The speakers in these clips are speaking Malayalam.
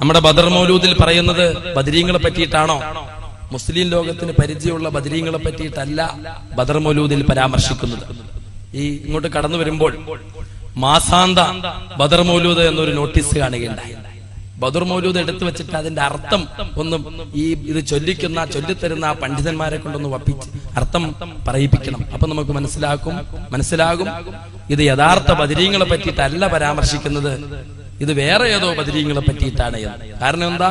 നമ്മുടെ ബദർ മൗലൂദിൽ പറയുന്നത് ബദരീങ്ങളെ പറ്റിയിട്ടാണോ? മുസ്ലിം ലോകത്തിന് പരിചയമുള്ള ബദരീങ്ങളെ പറ്റിയിട്ടല്ല ബദർ മൗലൂദിൽ പരാമർശിക്കുന്നത്. ഈ ഇങ്ങോട്ട് കടന്നു വരുമ്പോൾ മാസാന്ത ബദർ മൗലൂദ് എന്നൊരു നോട്ടീസ് കാണുകയുണ്ടായി. ബദർ മൗലൂദ് എടുത്തു വെച്ചിട്ട് അതിന്റെ അർത്ഥം ഒന്നും ഈ ഇത് ചൊല്ലിക്കുന്ന ചൊല്ലിത്തരുന്ന പണ്ഡിതന്മാരെ കൊണ്ടൊന്ന് വപ്പിച്ച് അർത്ഥം പറയിപ്പിക്കണം. അപ്പൊ നമുക്ക് മനസ്സിലാക്കും മനസ്സിലാകും ഇത് യഥാർത്ഥ ബദരീങ്ങളെ പറ്റിയിട്ടല്ല പരാമർശിക്കുന്നത് ഇത് വേറെ ഏതോ ബദരീങ്ങളെ പറ്റിയിട്ടാണ് കാരണം എന്താ?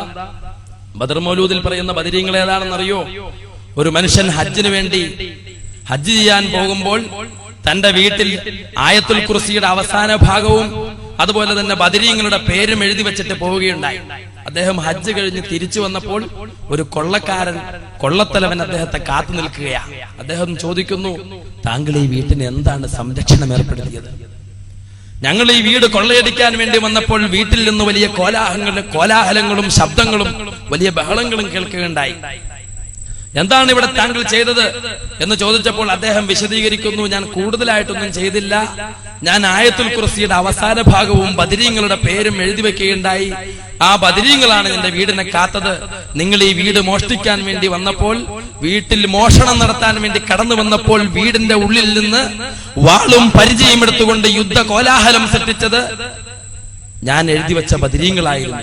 ബദർ മൗലൂദിൽ പറയുന്ന ബദരീങ്ങൾ ഏതാണെന്നറിയോ? ഒരു മനുഷ്യൻ ഹജ്ജിന് വേണ്ടി ഹജ്ജ് ചെയ്യാൻ പോകുമ്പോൾ തന്റെ വീട്ടിൽ ആയത്തുൽ കുർസിയുടെ അവസാന ഭാഗവും അതുപോലെ തന്നെ ബദരീങ്ങളുടെ പേരും എഴുതി വെച്ചിട്ട് പോവുകയുണ്ടായി. അദ്ദേഹം ഹജ്ജ് കഴിഞ്ഞ് തിരിച്ചു വന്നപ്പോൾ ഒരു കൊള്ളക്കാരൻ കൊള്ളത്തലവൻ അദ്ദേഹത്തെ കാത്തു നിൽക്കുകയാണ് അദ്ദേഹം ചോദിക്കുന്നു താങ്കൾ ഈ വീട്ടിന് എന്താണ് സംരക്ഷണം ഏർപ്പെടുത്തിയത്? ഞങ്ങൾ ഈ വീട് കൊള്ളയടിക്കാൻ വേണ്ടി വന്നപ്പോൾ വീട്ടിൽ നിന്ന് വലിയ കോലാഹലങ്ങളും കോലാഹലങ്ങളും ശബ്ദങ്ങളും വലിയ ബഹളങ്ങളും കേൾക്കുകയുണ്ടായി. എന്താണ് ഇവിടെ താങ്കൾ ചെയ്തത്? എന്ന് ചോദിച്ചപ്പോൾ അദ്ദേഹം വിശദീകരിക്കുന്നു ഞാൻ കൂടുതലായിട്ടൊന്നും ചെയ്തില്ല. ഞാൻ ആയത്തുൽ കുർസിയുടെ അവസാന ഭാഗവും ബദരീങ്ങളുടെ പേരും എഴുതി വെക്കുകയുണ്ടായി. ആ ബദരീങ്ങളാണ് എന്റെ വീടിനെ കാത്തത്. നിങ്ങൾ ഈ വീട് മോഷ്ടിക്കാൻ വേണ്ടി വന്നപ്പോൾ വീട്ടിൽ മോഷണം നടത്താൻ വേണ്ടി കടന്നു വന്നപ്പോൾ വീടിന്റെ ഉള്ളിൽ നിന്ന് വാളും പരിചയം എടുത്തുകൊണ്ട് യുദ്ധ കോലാഹലം സൃഷ്ടിച്ചത് ഞാൻ എഴുതി വെച്ച ബദരീങ്ങളായിരുന്നു.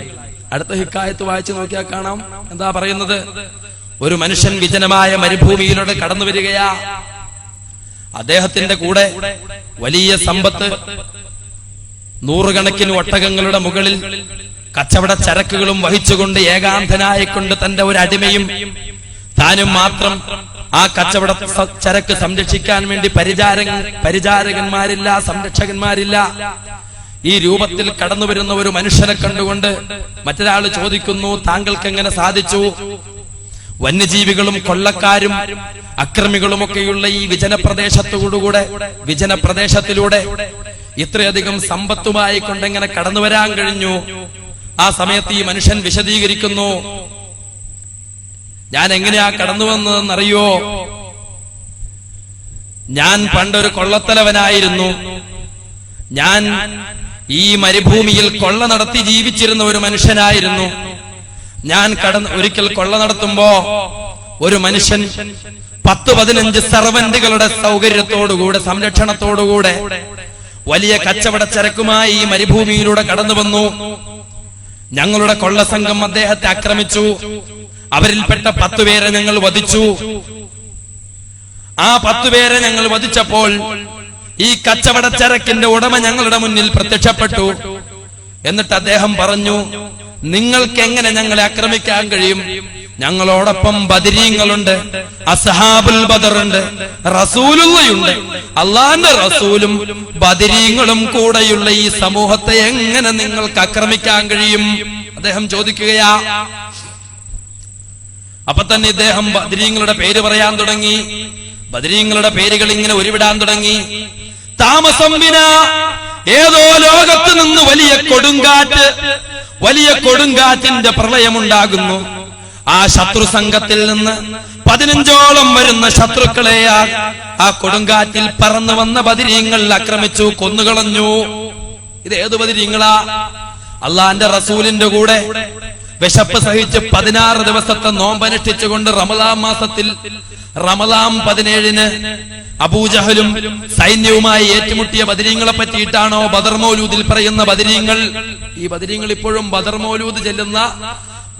അടുത്ത ഹിക്കായത്ത് വായിച്ചു നോക്കിയാൽ കാണാം. എന്താ പറയുന്നത്? ഒരു മനുഷ്യൻ വിജനമായ മരുഭൂമിയിലൂടെ കടന്നു വരികയാ. അദ്ദേഹത്തിന്റെ കൂടെ വലിയ സമ്പത്ത് നൂറുകണക്കിന് ഒട്ടകങ്ങളുടെ മുകളിൽ കച്ചവട ചരക്കുകളും വഹിച്ചുകൊണ്ട് ഏകാന്തനായിക്കൊണ്ട് തന്റെ ഒരു അടിമയും താനും മാത്രം ആ കച്ചവട ചരക്ക് സംരക്ഷിക്കാൻ വേണ്ടി പരിചാര പരിചാരകന്മാരില്ല സംരക്ഷകന്മാരില്ല. ഈ രൂപത്തിൽ കടന്നു വരുന്ന ഒരു മനുഷ്യനെ കണ്ടുകൊണ്ട് മറ്റൊരാൾ ചോദിക്കുന്നു താങ്കൾക്ക് എങ്ങനെ സാധിച്ചു? വന്യജീവികളും കൊള്ളക്കാരും അക്രമികളുമൊക്കെയുള്ള ഈ വിജനപ്രദേശത്തോടുകൂടെ വിജനപ്രദേശത്തിലൂടെ ഇത്രയധികം സമ്പത്തുമായി കൊണ്ടെങ്ങനെ കടന്നു വരാൻ കഴിഞ്ഞു. ആ സമയത്ത് ഈ മനുഷ്യൻ വിശദീകരിക്കുന്നു ഞാൻ എങ്ങനെയാ കടന്നു വന്നതെന്നറിയോ? ഞാൻ പണ്ടൊരു കൊള്ളത്തലവനായിരുന്നു. ഞാൻ ഈ മരുഭൂമിയിൽ കൊള്ള നടത്തി ജീവിച്ചിരുന്ന ഒരു മനുഷ്യനായിരുന്നു. ഞാൻ കടന്ന് ഒരിക്കൽ കൊള്ള നടത്തുമ്പോ ഒരു മനുഷ്യൻ പത്ത് പതിനഞ്ച് സർവന്റുകളുടെ സൗകര്യത്തോടുകൂടെ സംരക്ഷണത്തോടുകൂടെ വലിയ കച്ചവട ചരക്കുമായി ഈ മരുഭൂമിയിലൂടെ കടന്നു വന്നു. ഞങ്ങളുടെ കൊള്ളസംഘം അദ്ദേഹത്തെ ആക്രമിച്ചു. അവരിൽപ്പെട്ട പത്തുപേരെ ഞങ്ങൾ വധിച്ചു. ആ പത്തുപേരെ ഞങ്ങൾ വധിച്ചപ്പോൾ ഈ കച്ചവട ചരക്കിന്റെ ഉടമ ഞങ്ങളുടെ മുന്നിൽ പ്രത്യക്ഷപ്പെട്ടു. എന്നിട്ട് അദ്ദേഹം പറഞ്ഞു നിങ്ങൾക്ക് എങ്ങനെ ഞങ്ങളെ ആക്രമിക്കാൻ കഴിയും? ഞങ്ങളോടൊപ്പം ബദരീങ്ങളുണ്ട് അസഹാബുൽ ബദറുണ്ട് റസൂലുള്ളയുണ്ട്. അള്ളാന്റെ റസൂലും ബദരീങ്ങളും കൂടെയുള്ള ഈ സമൂഹത്തെ എങ്ങനെ നിങ്ങൾക്ക് ആക്രമിക്കാൻ കഴിയും? അദ്ദേഹം ചോദിക്കുകയാ. അപ്പൊ തന്നെ ഇദ്ദേഹം ബദരീങ്ങളുടെ പേര് പറയാൻ തുടങ്ങി. ബദരീങ്ങളുടെ പേരുകൾ ഇങ്ങനെ ഒരുവിടാൻ തുടങ്ങി. താമസം വിന ഏതോ ലോകത്ത് നിന്ന് വലിയ കൊടുങ്കാറ്റ് വലിയ കൊടുങ്കാറ്റിന്റെ പ്രളയമുണ്ടാകുന്നു. ആ ശത്രു സംഘത്തിൽ നിന്ന് പതിനഞ്ചോളം വരുന്ന ശത്രുക്കളെ ആ- കൊടുങ്കാറ്റിൽ പറന്നു വന്ന ബദിരീങ്ങൾ ആക്രമിച്ചു കൊന്നുകളഞ്ഞു. ഇത് ഏത് ബദിരീങ്ങളാ? അള്ളാന്റെ റസൂലിന്റെ കൂടെ. വിശപ്പ് സഹിച്ച് പതിനാറ് ദിവസത്തെ നോമ്പനുഷ്ഠിച്ചുകൊണ്ട് റമലാം മാസത്തിൽ റമലാം പതിനേഴിന് അബൂജഹലും സൈന്യവുമായി ഏറ്റുമുട്ടിയ ബദരീങ്ങളെ പറ്റിയിട്ടാണോ ബദർമോലൂദിൽ പറയുന്ന ബദരീങ്ങൾ? ഈ ബദരീങ്ങൾ ഇപ്പോഴും ബദർമോലൂദ് ചെല്ലുന്ന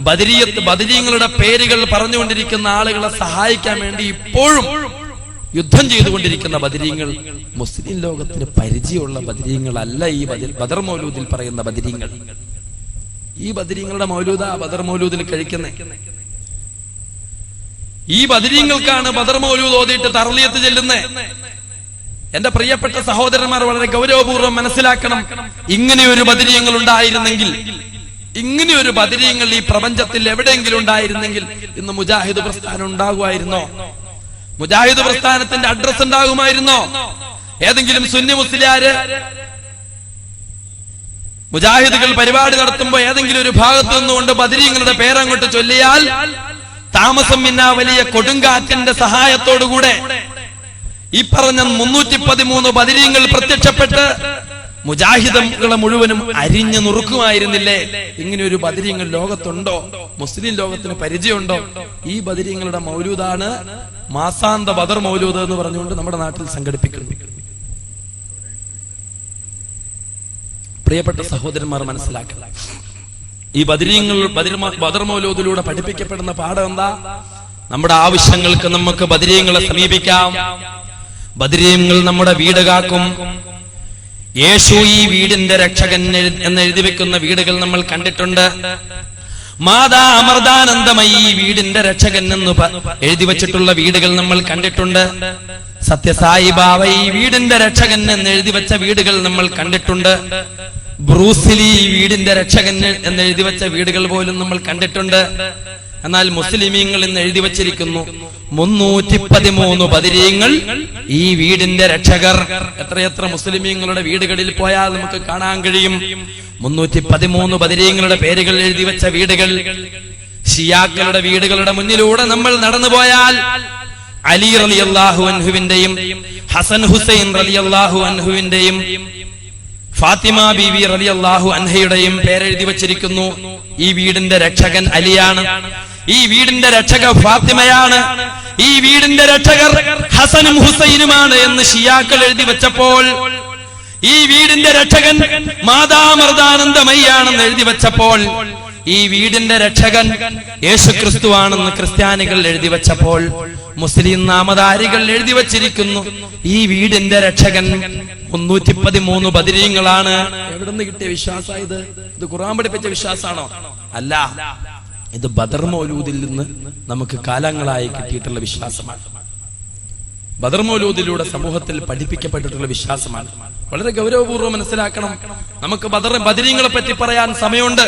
ബദരീയത്ത് ബദരീങ്ങളുടെ പേരുകൾ പറഞ്ഞുകൊണ്ടിരിക്കുന്ന ആളുകളെ സഹായിക്കാൻ വേണ്ടി ഇപ്പോഴും യുദ്ധം ചെയ്തുകൊണ്ടിരിക്കുന്ന ബദരീങ്ങൾ. മുസ്ലിം ലോകത്തിന് പരിചയമുള്ള ബദരീങ്ങളല്ല ഈ ബദർ മൗലൂദിൽ പറയുന്ന ബദരീങ്ങൾ. ഈ ബദരീങ്ങളുടെ മൗലൂദ ബദർ മൗലൂദിൽ കഴിക്കുന്നേ. ഈ ബദരീങ്ങൾക്കാണ് ബദർ മൗലൂദ് ഓതിയിട്ട് തറലിയത്ത് ചെല്ലുന്നത് എന്റെ പ്രിയപ്പെട്ട സഹോദരന്മാർ വളരെ ഗൗരവപൂർവം മനസ്സിലാക്കണം ഇങ്ങനെ ഒരു ബദരീങ്ങൾ ഉണ്ടായിരുന്നെങ്കിൽ ഇങ്ങനെ ഒരു ബദരീങ്ങൾ ഈ പ്രപഞ്ചത്തിൽ എവിടെയെങ്കിലും ഉണ്ടായിരുന്നെങ്കിൽ ഇന്ന് മുജാഹിദ് പ്രസ്ഥാനം ഉണ്ടാകുമായിരുന്നോ? മുജാഹിദ് പ്രസ്ഥാനത്തിന്റെ അഡ്രസ് ഉണ്ടാകുമായിരുന്നോ? ഏതെങ്കിലും സുന്നി മുസ്ലിയാര് മുജാഹിദുകൾ പരിപാടി നടത്തുമ്പോൾ ഏതെങ്കിലും ഒരു ഭാഗത്തു നിന്നുകൊണ്ട് ബദരീങ്ങളുടെ പേരങ്ങോട്ട് ചൊല്ലിയാൽ താമസം പിന്ന വലിയ കൊടുങ്കാറ്റിന്റെ സഹായത്തോടുകൂടെ ഈ പറഞ്ഞ മുന്നൂറ്റി പതിമൂന്ന് ബദരീങ്ങൾ പ്രത്യക്ഷപ്പെട്ട് മുജാഹിദുകളെ മുഴുവനും അരിഞ്ഞു നുറുക്കുമായിരുന്നില്ലേ? ഇങ്ങനെ ഒരു ബദരീങ്ങൾ ലോകത്തുണ്ടോ? മുസ്ലിം ലോകത്തിന് പരിചയമുണ്ടോ? ഈ ബദരീങ്ങളുടെ മൗലൂദാണ് മാസാന്ത ബദർ മൗലൂദ് എന്ന് പറഞ്ഞുകൊണ്ട് നമ്മുടെ നാട്ടിൽ സംഘടിപ്പിക്കുന്നു. പ്രിയപ്പെട്ട സഹോദരന്മാർ മനസ്സിലാക്കുക ഈ ബദരീങ്ങൾ ബദർ- ബദർ പഠിപ്പിക്കപ്പെടുന്ന പാഠം എന്താ? നമ്മുടെ ആവശ്യങ്ങൾക്ക് നമുക്ക് ബദരീങ്ങളെ സമീപിക്കാം. ബദരീങ്ങൾ നമ്മുടെ വീട് കാക്കും. യേശു ഈ വീടിന്റെ രക്ഷകൻ എന്ന് എഴുതി വെക്കുന്ന വീടുകൾ നമ്മൾ കണ്ടിട്ടുണ്ട്. മാതാ അമൃതാനന്ദമായി ഈ വീടിന്റെ രക്ഷകൻ എന്ന് എഴുതി വെച്ചിട്ടുള്ള വീടുകൾ നമ്മൾ കണ്ടിട്ടുണ്ട്. സത്യസായി ബാബ ഈ വീടിന്റെ രക്ഷകൻ എന്ന് എഴുതി വെച്ച വീടുകൾ നമ്മൾ കണ്ടിട്ടുണ്ട്. ബ്രൂസിലി വീടിന്റെ രക്ഷകൻ എന്ന് എഴുതി വെച്ച വീടുകൾ പോലും നമ്മൾ കണ്ടിട്ടുണ്ട്. എന്നാൽ മുസ്ലിമീങ്ങൾ ഇന്ന് എഴുതി വച്ചിരിക്കുന്നു. മുന്നൂറ്റി പതിമൂന്ന് പതിരീങ്ങൾ ഈ വീടിന്റെ രക്ഷകർ. എത്രയെത്ര മുസ്ലിമീങ്ങളുടെ വീടുകളിൽ പോയാൽ നമുക്ക് കാണാൻ കഴിയും. മുന്നൂറ്റി പതിമൂന്ന് പതിരീങ്ങളുടെ പേരുകൾ എഴുതി വെച്ച വീടുകൾ. ഷിയാക്കളുടെ വീടുകളുടെ മുന്നിലൂടെ നമ്മൾ നടന്നു പോയാൽ അലി റലി അള്ളാഹു അൻഹുവിന്റെയും ഹസൻ ഹുസൈൻ റലി അള്ളാഹു അൻഹുവിന്റെയും ഫാത്തിമ ബീവി റലി അള്ളാഹു അൻഹയുടെയും പേരെഴുതി വച്ചിരിക്കുന്നു. ഈ വീടിന്റെ രക്ഷകൻ അലിയാണ്. ഈ വീടിന്റെ രക്ഷക ഫാത്തിമയാണ്. ഈ വീടിന്റെ രക്ഷകർ ഹസനും ഹുസൈനുമാണ് എന്ന് ഷിയാക്കൾ എഴുതി വെച്ചപ്പോൾ ഈ വീടിന്റെ രക്ഷകൻ മാതാമൃതാനന്ദമയ്യാണെന്ന് എഴുതി വെച്ചപ്പോൾ ഈ വീടിന്റെ രക്ഷകൻ യേശു ക്രിസ്തുവാണെന്ന് ക്രിസ്ത്യാനികൾ എഴുതി വെച്ചപ്പോൾ മുസ്ലിം നാമധാരികൾ എഴുതി വച്ചിരിക്കുന്നു. ഈ വീടിന്റെ രക്ഷകൻ മുന്നൂറ്റി പതിമൂന്ന് ബദിരീങ്ങളാണ്. എവിടുന്ന് കിട്ടിയ വിശ്വാസം ഇത്? ഇത് ഖുർആൻ പഠിപ്പിച്ച വിശ്വാസമാണോ? അല്ല. ഇത് ബദർ മൗലൂദിൽ നിന്ന് നമുക്ക് കാലങ്ങളായി കിട്ടിയിട്ടുള്ള വിശ്വാസമാണ്. ബദർ മൗലൂദിലൂടെ സമൂഹത്തിൽ പഠിപ്പിക്കപ്പെട്ടിട്ടുള്ള വിശ്വാസമാണ്. വളരെ ഗൗരവപൂർവം മനസ്സിലാക്കണം. നമുക്ക് ബദർ ബദരീങ്ങളെ പറ്റി പറയാൻ സമയമുണ്ട്.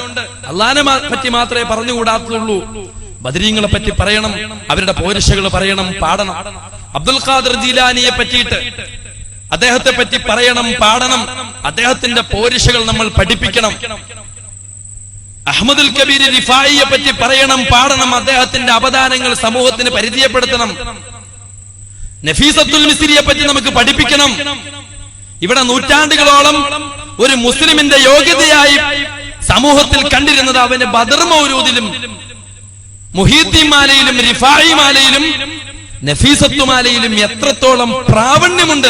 അള്ളാനെ മാ- പറ്റി മാത്രമേ പറഞ്ഞുകൂടാത്തുള്ളൂ. ബദരീങ്ങളെ പറ്റി പറയണം. അവരുടെ പോരിശകൾ പറയണം പാടണം. അബ്ദുൽ ഖാദർ ജീലാനിയെ പറ്റിയിട്ട് അദ്ദേഹത്തെ പറ്റി പറയണം പാടണം. അദ്ദേഹത്തിന്റെ പോരിശകൾ നമ്മൾ പഠിപ്പിക്കണം. അഹമ്മദുൽ കബീർ റിഫായിയെ പറ്റി പറയണം പാടണം. അദ്ദേഹത്തിന്റെ അവദാനങ്ങൾ സമൂഹത്തിന് പരിചയപ്പെടുത്തണം. നഫീസത്തുൽ മിസ്രിയെ പറ്റി നമുക്ക് പഠിപ്പിക്കണം. ഇവിടെ നൂറ്റാണ്ടുകളോളം ഒരു മുസ്ലിമിന്റെ യോഗ്യതയായി സമൂഹത്തിൽ കണ്ടിരുന്നത് അവന്റെ ബദർ മൗരൂദിലും മുഹീദ്ദീൻ മാലയിലും റിഫായി മാലയിലും നഫീസത്തു മാലയിലും എത്രത്തോളം പ്രാവണ്യമുണ്ട്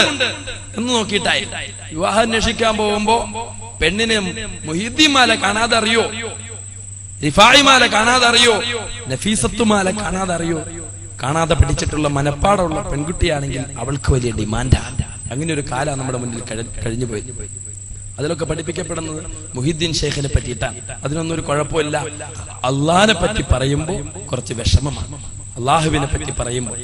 എന്ന് നോക്കിയിട്ടായി. വിവാഹം അന്വേഷിക്കാൻ പോകുമ്പോ പെണ്ണിന് മുഹീദ്ദീൻ മാല കാണാതെ അറിയോ റിഫായി മാല കാണാതെ അറിയോ നഫീസത്തു മാല കാണാതെ അറിയോ കാണാതെ പഠിച്ചിട്ടുള്ള മനപ്പാടമുള്ള പെൺകുട്ടിയാണെങ്കിൽ അവൾക്ക് വലിയ ഡിമാൻഡാണ് അങ്ങനെ ഒരു കാലം നമ്മുടെ മുന്നിൽ കഴി- കഴിഞ്ഞു പോയി. അതിലൊക്കെ പഠിപ്പിക്കപ്പെടുന്നത് മുഹിദ്ദീൻ ഷേഖിനെ പറ്റിയിട്ടാണ്. അതിനൊന്നും ഒരു കുഴപ്പമില്ല. അള്ളഹാനെ പറ്റി പറയുമ്പോൾ കുറച്ച് വിഷമമാണ്. അള്ളാഹുവിനെ പറ്റി പറയുമ്പോൾ